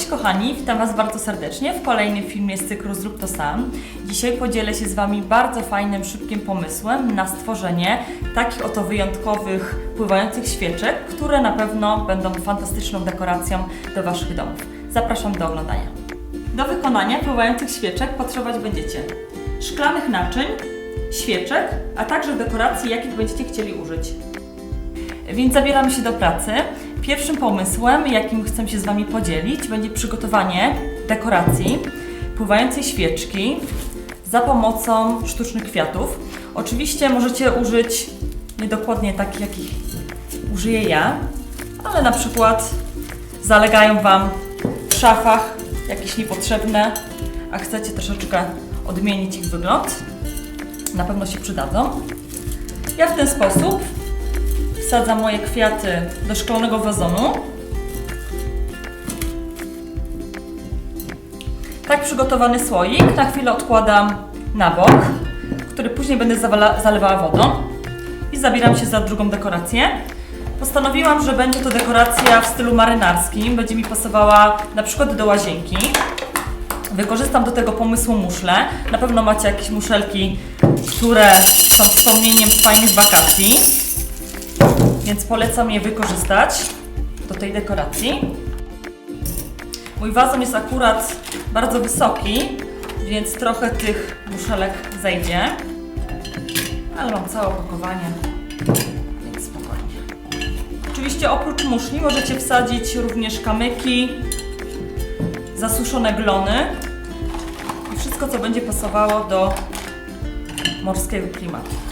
Cześć kochani, witam Was bardzo serdecznie w kolejnym filmie z cyklu Zrób to sam. Dzisiaj podzielę się z Wami bardzo fajnym, szybkim pomysłem na stworzenie takich oto wyjątkowych, pływających świeczek, które na pewno będą fantastyczną dekoracją do Waszych domów. Zapraszam do oglądania. Do wykonania pływających świeczek potrzebować będziecie szklanych naczyń, świeczek, a także dekoracji, jakich będziecie chcieli użyć. Więc zabieramy się do pracy. Pierwszym pomysłem, jakim chcę się z Wami podzielić, będzie przygotowanie dekoracji pływającej świeczki za pomocą sztucznych kwiatów. Oczywiście możecie użyć niedokładnie takich, jakich użyję ja, ale na przykład zalegają Wam w szafach jakieś niepotrzebne, a chcecie troszeczkę odmienić ich wygląd. Na pewno się przydadzą. Ja w ten sposób wsadzam moje kwiaty do szklanego wazonu. Tak przygotowany słoik na chwilę odkładam na bok, który później będę zalewała wodą i zabieram się za drugą dekorację. Postanowiłam, że będzie to dekoracja w stylu marynarskim, będzie mi pasowała na przykład do łazienki. Wykorzystam do tego pomysłu muszle. Na pewno macie jakieś muszelki, które są wspomnieniem z fajnych wakacji więc polecam je wykorzystać do tej dekoracji. Mój wazon jest akurat bardzo wysoki, więc trochę tych muszelek zejdzie, ale mam całe opakowanie, więc spokojnie. Oczywiście oprócz muszli możecie wsadzić również kamyki, zasuszone glony i wszystko, co będzie pasowało do morskiego klimatu.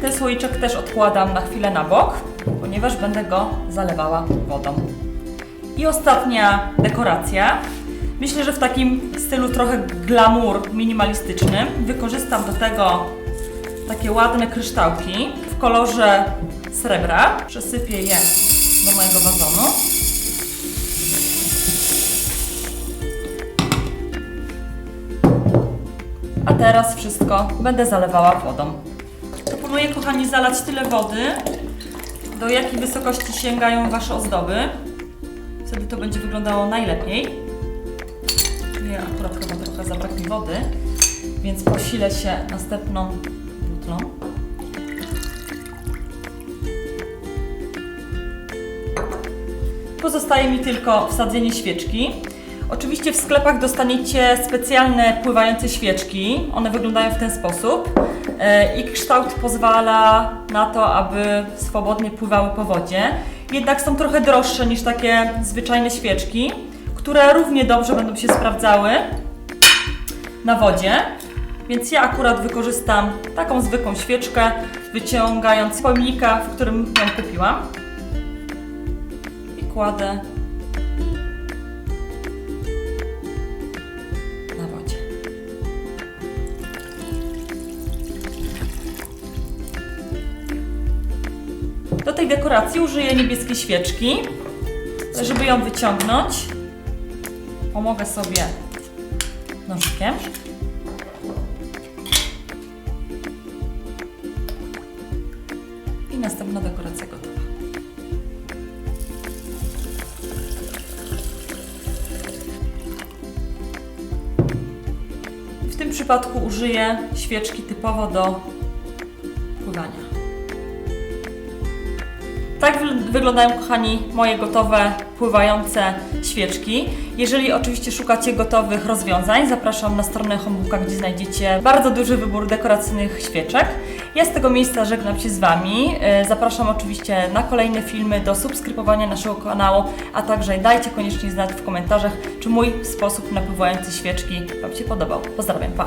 Ten słoiczek też odkładam na chwilę na bok, ponieważ będę go zalewała wodą. I ostatnia dekoracja. Myślę, że w takim stylu trochę glamour minimalistycznym wykorzystam do tego takie ładne kryształki w kolorze srebra. Przesypię je do mojego wazonu. A teraz wszystko będę zalewała wodą. Proponuję, kochani, zalać tyle wody, do jakiej wysokości sięgają Wasze ozdoby. Wtedy to będzie wyglądało najlepiej. Ja akurat chyba trochę zabraknie wody, więc posilę się następną butlą. Pozostaje mi tylko wsadzenie świeczki. Oczywiście w sklepach dostaniecie specjalne pływające świeczki. One wyglądają w ten sposób. E, Ich kształt pozwala na to, aby swobodnie pływały po wodzie. Jednak są trochę droższe niż takie zwyczajne świeczki, które równie dobrze będą się sprawdzały na wodzie. Więc ja akurat wykorzystam taką zwykłą świeczkę, wyciągając z w którym ją kupiłam. I kładę dekoracji użyję niebieskiej świeczki. Żeby ją wyciągnąć, pomogę sobie nożykiem. I następna dekoracja gotowa. W tym przypadku użyję świeczki typowo do pływania. Tak wy- wyglądają, kochani, moje gotowe pływające świeczki. Jeżeli oczywiście szukacie gotowych rozwiązań, zapraszam na stronę Homebooka, gdzie znajdziecie bardzo duży wybór dekoracyjnych świeczek. Ja z tego miejsca żegnam się z Wami. E, Zapraszam oczywiście na kolejne filmy, do subskrybowania naszego kanału, a także dajcie koniecznie znać w komentarzach, czy mój sposób na pływające świeczki Wam się podobał. Pozdrawiam, pa!